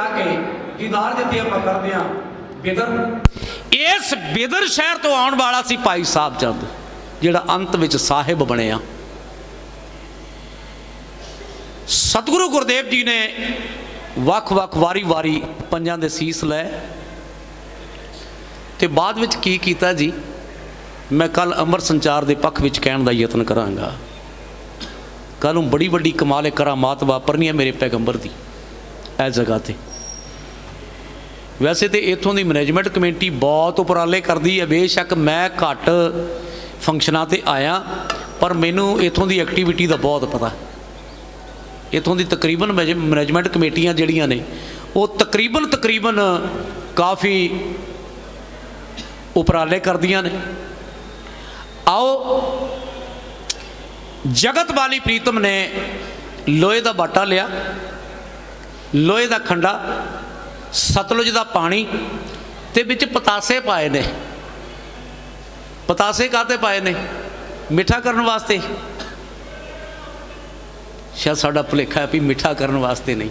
ਜਾ ਕੇ ਦੀਦਾਰ ਜਿੱਥੇ ਆਪਾਂ ਕਰਦੇ ਆ ਬਿਦਰ। ਇਸ ਬਿਦਰ ਸ਼ਹਿਰ ਤੋਂ ਆਉਣ ਵਾਲਾ ਸੀ ਭਾਈ ਸਾਹਿਬ ਚੰਦ ਜਿਹੜਾ ਅੰਤ ਵਿੱਚ ਸਾਹਿਬ ਬਣਿਆ ਸਤਿਗੁਰੂ ਗੁਰਦੇਵ ਜੀ ਨੇ ਵੱਖ-ਵੱਖ ਵਾਰੀ-ਵਾਰੀ ਪੰਜਾਂ ਦੇ ਸੀਸ ਲੈ ਤੇ ਬਾਅਦ ਵਿੱਚ ਕੀ ਕੀਤਾ ਜੀ? ਮੈਂ ਕੱਲ ਅਮਰ ਸੰਚਾਰ ਦੇ ਪੱਖ ਵਿੱਚ ਕਹਿਣ ਦਾ ਯਤਨ ਕਰਾਂਗਾ। ਕੱਲ ਨੂੰ ਬੜੀ ਵੱਡੀ ਕਮਾਲ ਕਰਾਮਾਤ ਵਾਪਰਨੀ ਹੈ ਮੇਰੇ ਪੈਗੰਬਰ ਦੀ ਇਸ ਜਗ੍ਹਾ ਤੇ। ਵੈਸੇ ਤੇ ਇਥੋਂ ਦੀ ਮੈਨੇਜਮੈਂਟ ਕਮੇਟੀ ਬਹੁਤ ਉਪਰਾਲੇ ਕਰਦੀ ਹੈ, ਬੇਸ਼ੱਕ ਮੈਂ ਘੱਟ ਫੰਕਸ਼ਨਾਂ ਤੇ ਆਇਆ, ਪਰ ਮੈਨੂੰ ਇਥੋਂ ਦੀ ਐਕਟੀਵਿਟੀ ਦਾ ਬਹੁਤ ਪਤਾ। ਇਥੋਂ ਦੀ ਤਕਰੀਬਨ ਮੈਜ- ਮੈਨੇਜਮੈਂਟ ਕਮੇਟੀਆਂ ਜਿਹੜੀਆਂ ਨੇ, ਉਹ ਤਕਰੀਬਨ ਤਕਰੀਬਨ ਕਾਫੀ ਉਪਰਾਲੇ ਕਰਦੀਆਂ ਨੇ। ਆਓ, ਜਗਤ ਵਾਲੀ ਪ੍ਰੀਤਮ ਨੇ ਲੋਹੇ ਦਾ ਬਾਟਾ ਲਿਆ, ਲੋਹੇ ਦਾ ਖੰਡਾ ਸਤਲੁਜ ਦਾ ਪਾਣੀ ਤੇ ਵਿੱਚ ਪਤਾਸੇ ਪਾਏ ਨੇ। ਪਤਾਸੇ ਕਾਤੇ ਪਾਏ ਨੇ? ਮਿੱਠਾ ਕਰਨ ਵਾਸਤੇ। ਸ਼ਾਇਦ ਸਾਡਾ ਭੁਲੇਖਾ ਹੈ ਵੀ ਮਿੱਠਾ ਕਰਨ ਵਾਸਤੇ ਨਹੀਂ।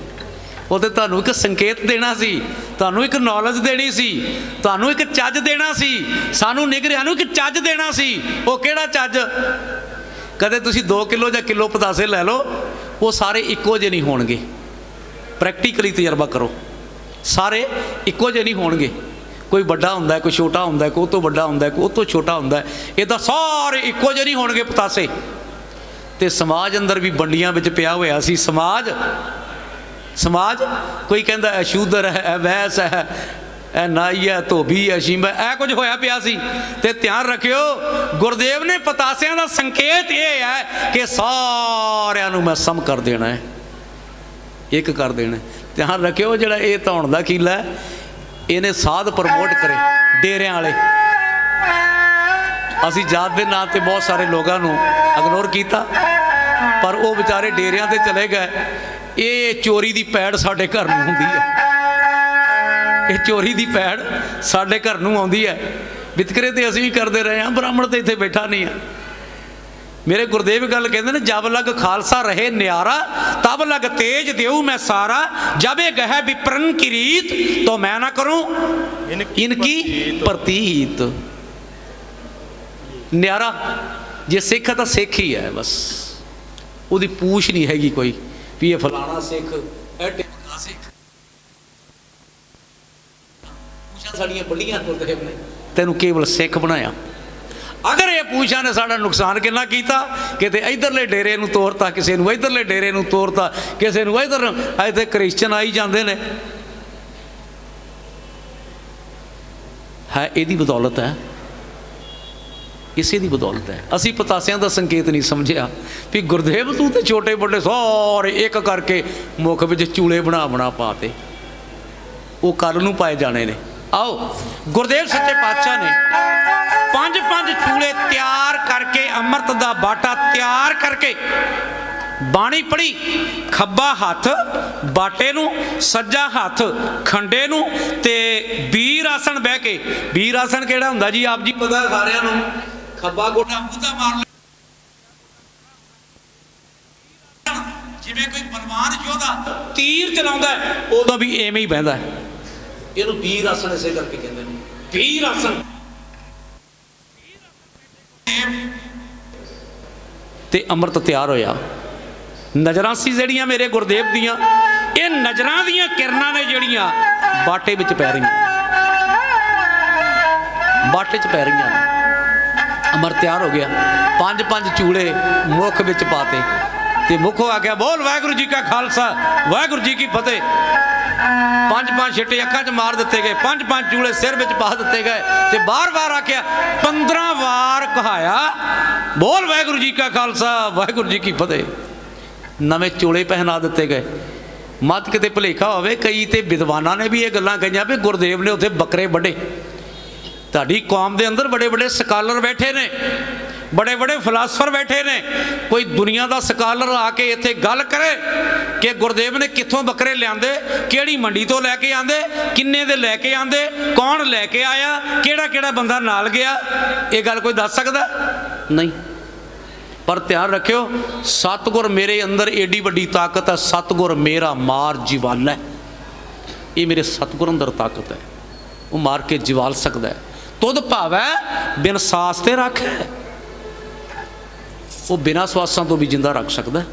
ਉਹ ਤੇ ਤੁਹਾਨੂੰ ਇੱਕ ਸੰਕੇਤ ਦੇਣਾ ਸੀ, ਤੁਹਾਨੂੰ ਇੱਕ ਨੌਲੇਜ ਦੇਣੀ ਸੀ, ਤੁਹਾਨੂੰ ਇੱਕ ਚੱਜ ਦੇਣਾ ਸੀ, ਸਾਨੂੰ ਨਿਗਰਿਆਂ ਨੂੰ ਇੱਕ ਚੱਜ ਦੇਣਾ ਸੀ। ਉਹ ਕਿਹੜਾ ਚੱਜ? ਕਦੇ ਤੁਸੀਂ 2 ਕਿਲੋ ਜਾਂ ਕਿਲੋ ਪਤਾਸੇ ਲੈ ਲਓ, ਉਹ ਸਾਰੇ ਇੱਕੋ ਜਿਹੇ ਨਹੀਂ ਹੋਣਗੇ। ਪ੍ਰੈਕਟੀਕਲੀ ਤਜਰਬਾ ਕਰੋ। ਸਾਰੇ ਇੱਕੋ ਜਿਹੇ ਨਹੀਂ ਹੋਣਗੇ। ਕੋਈ ਵੱਡਾ ਹੁੰਦਾ ਕੋਈ ਛੋਟਾ ਹੁੰਦਾ ਕੋਈ ਉਹ ਤੋਂ ਵੱਡਾ ਹੁੰਦਾ ਕੋਈ ਉਹ ਤੋਂ ਛੋਟਾ ਹੁੰਦਾ ਇਹ ਤਾਂ ਸਾਰੇ ਇੱਕੋ ਜਿਹੇ ਨਹੀਂ ਹੋਣਗੇ ਪਤਾਸੇ। ਤੇ ਸਮਾਜ ਅੰਦਰ ਵੀ ਵੰਡੀਆਂ ਵਿੱਚ ਪਿਆ ਹੋਇਆ ਸੀ, ਸਮਾਜ ਸਮਾਜ, ਕੋਈ ਕਹਿੰਦਾ ਇਹ ਸ਼ੂਦਰ ਹੈ ਵੈਸ ਹੈ, ਇਹ ਨਾਈ ਹੈ, ਧੋਬੀ ਹੈ, ਸ਼ੀਮਾ ਇਹ ਕੁਝ ਹੋਇਆ ਪਿਆ ਸੀ। ਤੇ ਧਿਆਨ ਰੱਖਿਓ, ਗੁਰਦੇਵ ਨੇ ਪਤਾਸਿਆਂ ਦਾ ਸੰਕੇਤ ਇਹ ਹੈ ਕਿ ਸਾਰਿਆਂ ਨੂੰ ਮੈਂ ਸਮ ਕਰ ਦੇਣਾ ਹੈ। ਇੱਕ ਕਰ ਦੇਣਾ ਧਿਆਨ ਰੱਖਿਓ ਜਿਹੜਾ ਇਹ ਧੌਣ ਦਾ ਕੀਲਾ ਇਹਨੇ ਸਾਧ ਪ੍ਰਮੋਟ ਕਰੇ ਡੇਰਿਆਂ ਵਾਲੇ। ਅਸੀਂ ਜਾਤ ਦੇ ਨਾਂ ਤੇ ਬਹੁਤ ਸਾਰੇ ਲੋਕਾਂ ਨੂੰ ਇਗਨੋਰ ਕੀਤਾ, ਪਰ ਉਹ ਵਿਚਾਰੇ ਡੇਰਿਆਂ ਤੇ ਚਲੇ ਗਏ। ਇਹ ਚੋਰੀ ਦੀ ਪੈੜ ਸਾਡੇ ਘਰ ਨੂੰ ਹੁੰਦੀ ਹੈ। ਇਹ ਚੋਰੀ ਦੀ ਪੈੜ ਸਾਡੇ ਘਰ ਨੂੰ ਆਉਂਦੀ ਹੈ। ਵਿਤਕਰੇ ਤੇ ਅਸੀਂ ਵੀ ਕਰਦੇ ਰਹੇ ਹਾਂ, ਬ੍ਰਾਹਮਣ ਤੇ ਇੱਥੇ ਬੈਠਾ ਨਹੀਂ ਆ ਮੇਰੇ ਗੁਰਦੇਵ ਗੱਲ ਕਹਿੰਦੇ ਨੇ ਜਬ ਲਗ ਖਾਲਸਾ ਰਹੇ ਨਿਆਰਾ ਤਬ ਲਗ ਤੇਜ ਦੇਉ ਮੈਂ ਸਾਰਾ ਜਬ ਇਹ ਗਹਿ ਵਿਪਰਨ ਕੀ ਰੀਤ ਤੋ ਮੈਂ ਨਾ ਕਰੂੰ। ਇਨਕੀ ਪ੍ਰਤੀਤ? ਨਿਆਰਾ ਜੇ ਸਿੱਖ ਤਾਂ ਸਿੱਖ ਹੀ ਹੈ ਬਸ। ਉਹਦੀ ਪੂਛ ਨਹੀਂ ਹੈਗੀ ਕੋਈ ਵੀ ਇਹ ਫਲਾਣਾ ਸਿੱਖ ਇਹ ਟਿਕਾ ਸਿੱਖ। ਪੂਛਾਂ ਸਾਡੀਆਂ ਬੜੀਆਂ ਗੁਰਦੇਵ ਨੇ ਤੈਨੂੰ ਕੇਵਲ ਸਿੱਖ ਬਣਾਇਆ। ਅਗਰ ਇਹ ਪੂਛਾਂ ਨੇ ਸਾਡਾ ਨੁਕਸਾਨ ਕਿੰਨਾ ਕੀਤਾ? ਕਿਤੇ ਇਧਰਲੇ ਡੇਰੇ ਨੂੰ ਤੋੜਤਾ ਕਿਸੇ ਨੂੰ ਇਧਰਲੇ ਡੇਰੇ ਨੂੰ ਤੋੜਤਾ ਕਿਸੇ ਨੂੰ ਇਧਰ ਇੱਥੇ ਕ੍ਰਿਸਚਨ ਆਈ ਜਾਂਦੇ ਨੇ। ਹੈ, ਇਹਦੀ ਬਦੌਲਤ ਹੈ। ਇਸੇ ਦੀ ਬਦੌਲਤ ਹੈ। ਅਸੀਂ ਪਤਾਸਿਆਂ ਦਾ ਸੰਕੇਤ ਨਹੀਂ ਸਮਝਿਆ ਵੀ ਗੁਰਦੇਵ ਤੂੰ ਤੇ ਛੋਟੇ ਵੱਡੇ ਸਾਰੇ ਇੱਕ ਕਰਕੇ ਮੁਖ ਵਿੱਚ ਚੂਲੇ ਬਣਾ ਬਣਾ ਪਾਤੇ। ਉਹ ਕੱਲ ਨੂੰ ਪਾਏ ਜਾਣੇ ਨੇ। ਆਓ, ਗੁਰਦੇਵ ਸੱਚੇ ਪਾਤਸ਼ਾਹ ਨੇ ਪੰਜ ਪੰਜ ਚੂਲੇ ਤਿਆਰ ਕਰਕੇ ਅੰਮ੍ਰਿਤ ਦਾ ਬਾਟਾ ਤਿਆਰ ਕਰਕੇ ਬਾਣੀ ਪੜੀ ਖੱਬਾ ਹੱਥ ਬਾਟੇ ਨੂੰ, ਸੱਜਾ ਹੱਥ ਖੰਡੇ ਨੂੰ ਤੇ ਵੀਰ ਆਸਣ ਬਹਿ ਕੇ ਵੀਰ ਆਸਣ ਕਿਹੜਾ ਹੁੰਦਾ ਜੀ ਆਪ ਜੀ ਪਤਾ ਸਾਰਿਆਂ ਨੂੰ ਖੱਬਾ ਗੋਟਾ ਮੁੱਦਾ ਮਾਰ ਲੈ ਜਿਵੇਂ ਕੋਈ ਬਲਵਾਨ ਯੋਧਾ ਤੀਰ ਚਲਾਉਂਦਾ ਉਦੋਂ ਵੀ ਐਵੇਂ ਹੀ ਬਹਿੰਦਾ ਹੈ। ਇਹਨੂੰ ਵੀਰ ਆਸਣ ਇਸੇ ਕਰਕੇ ਕਹਿੰਦੇ ਨੇ। ਵੀਰ ਆਸਣ। ਤੇ ਅੰਮ੍ਰਿਤ ਤਿਆਰ ਹੋਇਆ। ਨਜ਼ਰਾਂ ਸੀ ਜਿਹੜੀਆਂ ਮੇਰੇ ਗੁਰਦੇਵ ਦੀਆਂ, ਇਹ ਨਜ਼ਰਾਂ ਦੀਆਂ ਕਿਰਨਾਂ ਨੇ ਜਿਹੜੀਆਂ ਬਾਟੇ ਵਿੱਚ ਪੈ ਰਹੀਆਂ। ਬਾਟੇ 'ਚ ਪੈ ਰਹੀਆਂ ਨੇ। ਅਮਰ ਤਿਆਰ ਹੋ ਗਿਆ। ਪੰਜ ਪੰਜ ਚੂੜੇ ਮੁਖ ਵਿੱਚ ਪਾਤੇ ਤੇ ਮੁਖੋਂ ਆ ਗਿਆ ਬੋਲ, ਵਾਹਿਗੁਰੂ ਜੀ ਕਾ ਖਾਲਸਾ, ਵਾਹਿਗੁਰੂ ਜੀ ਕੀ ਫਤਿਹ। ਪੰਜ ਪੰਜ ਛਿੱਟੇ ਅੱਖਾਂ 'ਚ ਮਾਰ ਦਿੱਤੇ ਗਏ, ਪੰਜ ਪੰਜ ਚੂਲੇ ਸਿਰ ਵਿੱਚ ਪਾ ਦਿੱਤੇ ਗਏ ਤੇ ਬਾਰ-ਬਾਰ ਆਖਿਆ 15 ਵਾਰ ਕਹਾਇਆ, ਬੋਲ, ਵਾਹਿਗੁਰੂ ਜੀ ਕਾ ਖਾਲਸਾ, ਵਾਹਿਗੁਰੂ ਜੀ ਕੀ ਫਤਿਹ। ਨਵੇਂ ਚੂਲੇ ਪਹਿਨਾ ਦਿੱਤੇ ਗਏ। ਮਤ ਕਿਤੇ ਭੁਲੇਖਾ ਹੋਵੇ, ਕਈ ਤੇ ਵਿਦਵਾਨਾਂ ਨੇ ਵੀ ਇਹ ਗੱਲਾਂ ਕਹੀਆਂ ਵੀ ਗੁਰਦੇਵ ਨੇ ਉੱਥੇ ਬੱਕਰੇ ਵੱਢੇ। ਤੁਹਾਡੀ ਕੌਮ ਦੇ ਅੰਦਰ ਬੜੇ ਬੜੇ ਸਕਾਲਰ ਬੈਠੇ ਨੇ। ਬੜੇ ਬੜੇ ਫਿਲਾਸਫਰ ਬੈਠੇ ਨੇ। ਕੋਈ ਦੁਨੀਆ ਦਾ ਸਕਾਲਰ ਆ ਕੇ ਇੱਥੇ ਗੱਲ ਕਰੇ ਕਿ ਗੁਰਦੇਵ ਨੇ ਕਿੱਥੋਂ ਬੱਕਰੇ ਲਿਆਂਦੇ, ਕਿਹੜੀ ਮੰਡੀ ਤੋਂ ਲੈ ਕੇ ਆਂਦੇ, ਕਿੰਨੇ ਦੇ ਲੈ ਕੇ ਆਂਦੇ, ਕੌਣ ਲੈ ਕੇ ਆਇਆ, ਕਿਹੜਾ ਕਿਹੜਾ ਬੰਦਾ ਨਾਲ ਗਿਆ, ਇਹ ਗੱਲ ਕੋਈ ਦੱਸ ਸਕਦਾ? ਨਹੀਂ। ਪਰ ਧਿਆਨ ਰੱਖਿਓ, ਸਤਗੁਰ ਮੇਰੇ ਅੰਦਰ ਏਡੀ ਵੱਡੀ ਤਾਕਤ ਹੈ, ਸਤਗੁਰ ਮੇਰਾ ਮਾਰ ਜੀਵਾਲਾ ਹੈ। ਇਹ ਮੇਰੇ ਸਤਿਗੁਰ ਅੰਦਰ ਤਾਕਤ ਹੈ। ਉਹ ਮਾਰ ਕੇ ਜਵਾਲ ਸਕਦਾ ਹੈ। ਤੁਧ ਭਾਵੈ ਬਿਨ ਸਾਸ ਤੇ ਰੱਖੈ ਉਹ ਬਿਨਾਂ ਸਵਾਸਾਂ ਤੋਂ ਵੀ ਜਿੰਦਾ ਰੱਖ ਸਕਦਾ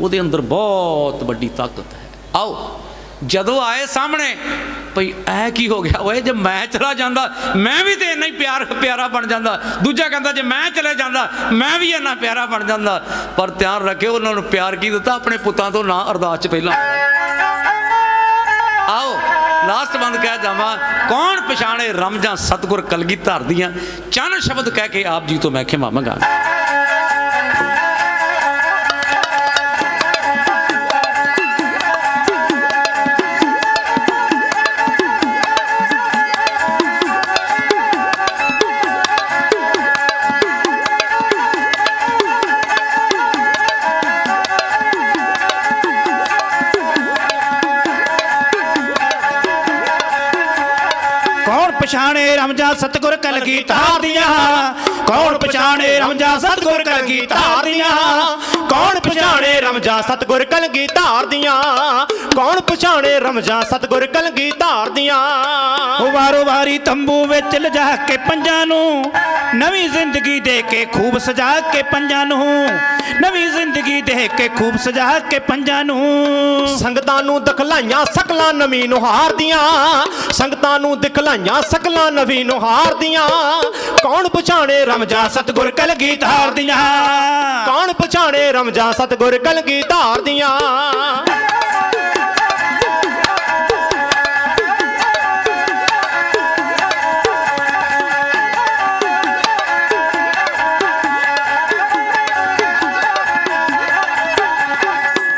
ਉਹਦੇ ਅੰਦਰ ਬਹੁਤ ਵੱਡੀ ਤਾਕਤ ਹੈ। ਆਓ, ਜਦੋਂ ਆਏ ਸਾਹਮਣੇ, ਭਈ ਐ ਕੀ ਹੋ ਗਿਆ? ਓਏ, ਜੇ ਮੈਂ ਚਲਾ ਜਾਂਦਾ, ਮੈਂ ਵੀ ਤੇ ਇੰਨਾ ਹੀ ਪਿਆਰ, ਪਿਆਰਾ ਬਣ ਜਾਂਦਾ। ਦੂਜਾ ਕਹਿੰਦਾ, ਜੇ ਮੈਂ ਚਲੇ ਜਾਂਦਾ, ਮੈਂ ਵੀ ਇੰਨਾ ਪਿਆਰਾ ਬਣ ਜਾਂਦਾ। ਪਰ ਧਿਆਨ ਰੱਖਿਓ, ਉਹਨਾਂ ਨੂੰ ਪਿਆਰ ਕੀ ਦਿੱਤਾ? ਆਪਣੇ ਪੁੱਤਾਂ ਤੋਂ ਨਾ ਅਰਦਾਸ ਚ ਪਹਿਲਾਂ। ਆਓ, ਲਾਸਟ ਬੰਦ ਕਹਿ ਜਾਵਾਂ, ਕੌਣ ਪਛਾਣੇ ਰਮਜਾਂ ਸਤਗੁਰ ਕਲਗੀ ਦੀਆਂ? ਚੰਨ ਸ਼ਬਦ ਕਹਿ ਕੇ ਆਪ ਜੀ ਤੋਂ ਮੈਂ ਖਿਮਾ ਮੰਗਾ ਕੌਣ ਪਛਾਣੇ ਰਮਜਾ ਸਤਗੁਰ ਕਲਗੀ ਧਾਰ ਦੀਆਂ। ਕੌਣ ਪਛਾਣੇ ਰਮਜਾ ਸਤਗੁਰ ਕਲਗੀ ਧਾਰ ਦੀਆਂ? ਕੌਣ ਪਛਾਣੇ ਰਮਜਾ ਸਤਗੁਰ ਕਲਗੀ ਧਾਰ ਦੀਆਂ? ਕੌਣ ਪਛਾਣੇ ਰਮਜਾ ਸਤਗੁਰ ਕਲਗੀ ਧਾਰ ਦੀਆਂ? ਵਾਰੋ ਵਾਰੀ ਤੰਬੂ ਵਿੱਚ ਲਿਜਾ ਕੇ ਪੰਜਾਂ ਨੂੰ ਨਵੀਂ ਜ਼ਿੰਦਗੀ ਦੇ ਕੇ ਖੂਬ ਸਜਾ ਕੇ ਪੰਜਾਂ ਨੂੰ ਨਵੀਂ ਜ਼ਿੰਦਗੀ ਦੇ ਕੇ ਖੂਬ ਸਜਾ ਕੇ ਪੰਜਾਂ ਨੂੰ। ਸੰਗਤਾਂ ਨੂੰ ਦਿਖਲਾਈਆਂ ਸਕਲਾਂ ਨਵੀਂ ਨੁਹਾਰ ਦੀਆਂ। ਸੰਗਤਾਂ ਨੂੰ ਦਿਖਲਾਈਆਂ ਸਕਲਾਂ ਨਵੀਂ ਨੁਹਾਰ ਦੀਆਂ। ਕੌਣ ਪਛਾਣੇ ਰਮਜਾ ਸਤਗੁਰ ਕਲਗੀ ਧਾਰ ਦੀਆਂ? ਕੌਣ ਪਛਾਣੇ ਰਮਜਾ ਸਤਗੁਰ ਕਲਗੀ ਧਾਰ ਦੀਆਂ?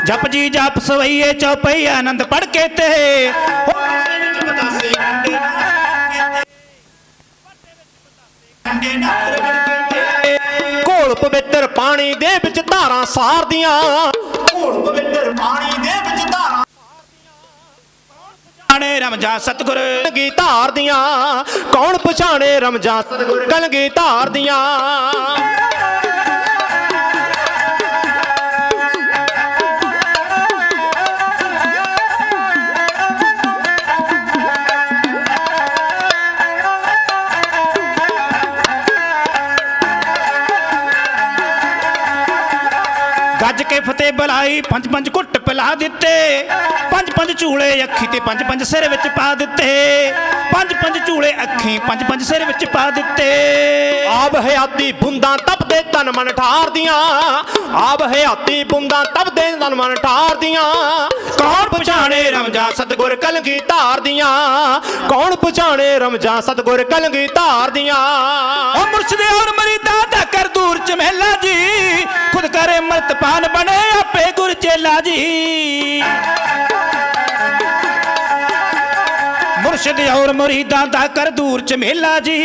ਜਪ ਜੀ ਜਪ ਸਵਈਏ ਚੌਪਈ ਆਨੰਦ ਪੜ ਕੇ ਤੇ। ਉਹ ਘੋਲ ਪਵਿੱਤਰ ਪਾਣੀ ਦੇ ਵਿੱਚ ਧਾਰਾਂ ਸਾਰਦੀਆਂ। ਘੋਲ ਪਵਿੱਤਰ ਪਾਣੀ ਦੇ ਵਿੱਚ ਧਾਰਾਂ ਪਛਾਣੇ ਰਮਜਾ ਸਤਗੁਰ। ਕਲਗੀ ਧਾਰ ਦੀਆਂ। ਕੌਣ ਪਛਾਣੇ ਰਮਜਾ ਸਤਗੁਰ? ਕਲਗੀ ਧਾਰ ਦੀਆਂ। ਕੇ ਬੁਲਾਈ ਪੰਜ ਪੰਜ ਘੁੱਟ ਪਿਲਾ ਦਿੱਤੇ। ਪੰਜ ਪੰਜ ਝੂਲੇ ਅੱਖੀ ਤੇ ਪੰਜ ਪੰਜ ਸਿਰ ਵਿੱਚ ਪਾ ਦਿੱਤੇ। ਪੰਜ ਪੰਜ ਝੂਲੇ ਅੱਖੀ ਪੰਜ ਪੰਜ ਸਿਰ ਵਿੱਚ ਪਾ ਦਿੱਤੇ। ਆਬ ਹਯਾਤੀ ਬੁੰਦਾਂ ਤਪਦੇ ਤਨ ਮਨ ਠਾਰਦੀਆਂ ਆਬ ਹਯਾਤੀ ਬੁੰਦਾਂ ਤਪਦੇ ਤਨ ਮਨ ਠਾਰਦੀਆਂ ਕੌਣ ਪਛਾਣੇ ਰਮਜਾ ਸਤਗੁਰ ਕਲਗੀ ਧਾਰਦੀਆਂ ਕੌਣ ਪਛਾਣੇ ਰਮਜਾ ਸਤਗੁਰ ਕਲਗੀ ਧਾਰਦੀਆਂ ਉਹ ਮੁਰਸ਼ਦੇ ਔਰ ਮਰੀਦਾਂ ਦਾ ਕਰ ਦੂਰ ਚਮੇਲਾ ਜੀ। ਖੁਦ ਕਰੇ ਮਰਤਪਾਨ ਬਣੇ ਆਪੇ ਗੁਰ ਚੇਲਾ ਜੀ। ਮੁਰਸ਼ਦ ਔਰ ਮੁਰੀਦਾਂ ਦਾ ਕਰ ਦੂਰ ਚਮੇਲਾ ਜੀ।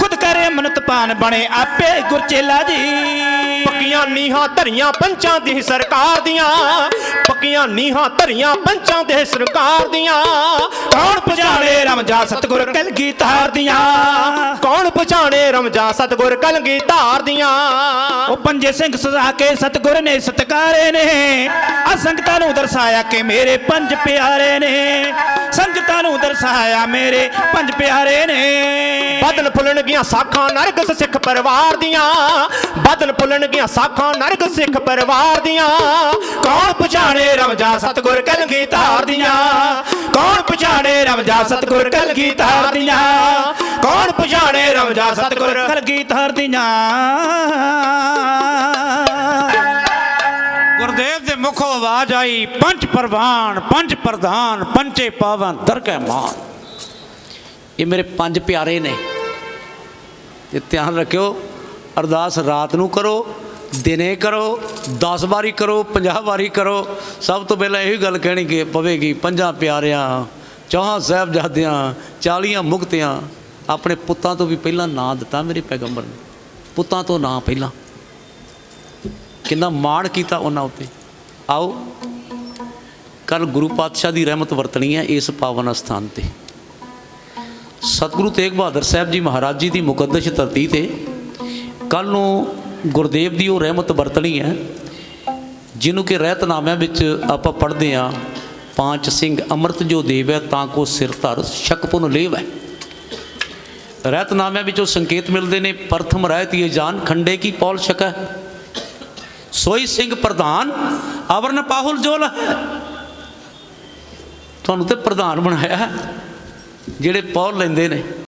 ਖੁਦ ਕਰੇ ਮਨਤਪਾਨ ਬਣੇ ਆਪੇ ਗੁਰ ਚੇਲਾ ਜੀ। ਪੱਕੀਆਂ ਨੀਹਾਂ ਧਰੀਆਂ ਪੰਚਾਂ ਦੀ ਸਰਕਾਰ ਦੀਆਂ। ਪੱਕੀਆਂ ਨੀਹਾਂ ਧਰੀਆਂ ਪੰਚਾਂ ਦੇ ਸਰਕਾਰ ਦੀਆਂ। ਕੌਣ ਪਛਾਣੇ ਰਮਜਾ ਸਤਗੁਰ ਕਲਗੀ ਧਾਰ ਦੀਆਂ? ਕੌਣ ਪਛਾਣੇ ਰਮਜਾ ਸਤਗੁਰ ਕਲਗੀ ਧਾਰ ਦੀਆਂ? ਉਹ ਪੰਜੇ ਸਿੰਘ ਸਜਾ ਕੇ ਸਤਗੁਰ ਨੇ ਸਤਕਾਰੇ ਨੇ। ਆ ਸੰਗਤਾਂ ਨੂੰ ਦਰਸਾਇਆ ਕਿ ਮੇਰੇ ਪੰਜ ਪਿਆਰੇ ਨੇ। ਸੰਗਤਾਂ ਨੂੰ ਦਰਸਾਇਆ ਮੇਰੇ ਪੰਜ ਪਿਆਰੇ ਨੇ। ਬਦਨ ਫੁੱਲਣਗੀਆਂ ਸਾਖਾਂ ਨਰਗਸ ਸਿੱਖ ਪਰਿਵਾਰ ਦੀਆਂ। ਬਦਨ ਫੁੱਲਣਗੀਆਂ ਸਾਖਾਂ ਨਰਗਸ ਸਿੱਖ ਪਰਿਵਾਰ ਦੀਆਂ। ਕੌਣ ਪਛਾਣੇ ਰਮਜਾ ਸਤਗੁਰ ਕਲਗੀ ਧਾਰ ਦੀਆਂ? ਕੌਣ ਪਛਾਣੇ ਰਮਜਾ ਸਤਗੁਰ ਕਲਗੀ ਧਾਰ ਦੀਆਂ? ਕੌਣ ਪਛਾਣੇ ਰਮਜਾ ਸਤਗੁਰ ਕਲਗੀ ਧਾਰ ਦੀਆਂ? ਮੁਖੋਂ ਆਵਾਜ਼ ਪੰਜ ਪ੍ਰਵਾਨ, ਪੰਜ ਪ੍ਰਧਾਨ ਪੰਚੇ ਪਾਵਨ, ਦਰਗਹਿ ਮਾਨ। ਇਹ ਮੇਰੇ ਪੰਜ ਪਿਆਰੇ ਨੇ। ਤੇ ਧਿਆਨ ਰੱਖਿਓ, ਅਰਦਾਸ ਰਾਤ ਨੂੰ ਕਰੋ, ਦਿਨੇ ਕਰੋ 10 ਵਾਰੀ ਕਰੋ 50 ਵਾਰੀ ਕਰੋ। ਸਭ ਤੋਂ ਪਹਿਲਾਂ ਇਹੀ ਗੱਲ ਕਹਿਣੀ ਕਿ ਪਵੇਗੀ, ਪੰਜਾਂ ਪਿਆਰਿਆਂ, ਚੌਹਾਂ ਸਾਹਿਬਜ਼ਾਦਿਆਂ ਚਾਲੀਆਂ ਮੁਕਤਿਆਂ, ਆਪਣੇ ਪੁੱਤਾਂ ਤੋਂ ਵੀ ਪਹਿਲਾਂ ਨਾਂ ਦਿੱਤਾ ਮੇਰੇ ਪੈਗੰਬਰ ਨੇ। ਪੁੱਤਾਂ ਤੋਂ ਨਾਂ ਪਹਿਲਾਂ। ਕਿੰਨਾ ਮਾਣ ਕੀਤਾ ਉਹਨਾਂ ਉੱਤੇ। ਆਓ ਕੱਲ ਗੁਰੂ ਪਾਤਸ਼ਾਹ ਦੀ ਰਹਿਮਤ ਵਰਤਣੀ ਹੈ ਇਸ ਪਾਵਨ ਸਥਾਨ ਤੇ। ਸਤਿਗੁਰੂ ਤੇਗ ਬਹਾਦਰ ਸਾਹਿਬ ਜੀ ਮਹਾਰਾਜ ਜੀ ਦੀ ਮੁਕੱਦਸ ਧਰਤੀ ਤੇ ਕੱਲ ਨੂੰ ਗੁਰਦੇਵ ਦੀ ਉਹ ਰਹਿਮਤ ਵਰਤਣੀ ਹੈ, ਜਿਹਨੂੰ ਕਿ ਰਹਿਤਨਾਮਿਆਂ ਵਿੱਚ ਆਪਾਂ ਪੜ੍ਹਦੇ ਆ ਪਾਂਚ ਸਿੰਘ ਅੰਮ੍ਰਿਤ ਜੋ ਦੇਵ ਹੈ ਤਾਂ ਕੋ ਸਿਰ ਧਰ, ਸ਼ਕ ਪੁਨ ਲੇਵੈ। ਰਹਿਤਨਾਮਿਆਂ ਵਿੱਚੋਂ ਸੰਕੇਤ ਮਿਲਦੇ ਨੇ, ਪ੍ਰਥਮ ਰਹਿਤ ਇਹ ਜਾਨ, ਖੰਡੇ ਕੀ ਪੌਲ ਸਕੈ ਸੋਈ ਸਿੰਘ ਪ੍ਰਧਾਨ ਅਵਰਨ ਪਾਹੁਲ ਜੋਲ। ਤੁਹਾਨੂੰ ਤੇ ਪ੍ਰਧਾਨ ਬਣਾਇਆ ਜਿਹੜੇ ਪੌਲ ਲੈਂਦੇ ਨੇ।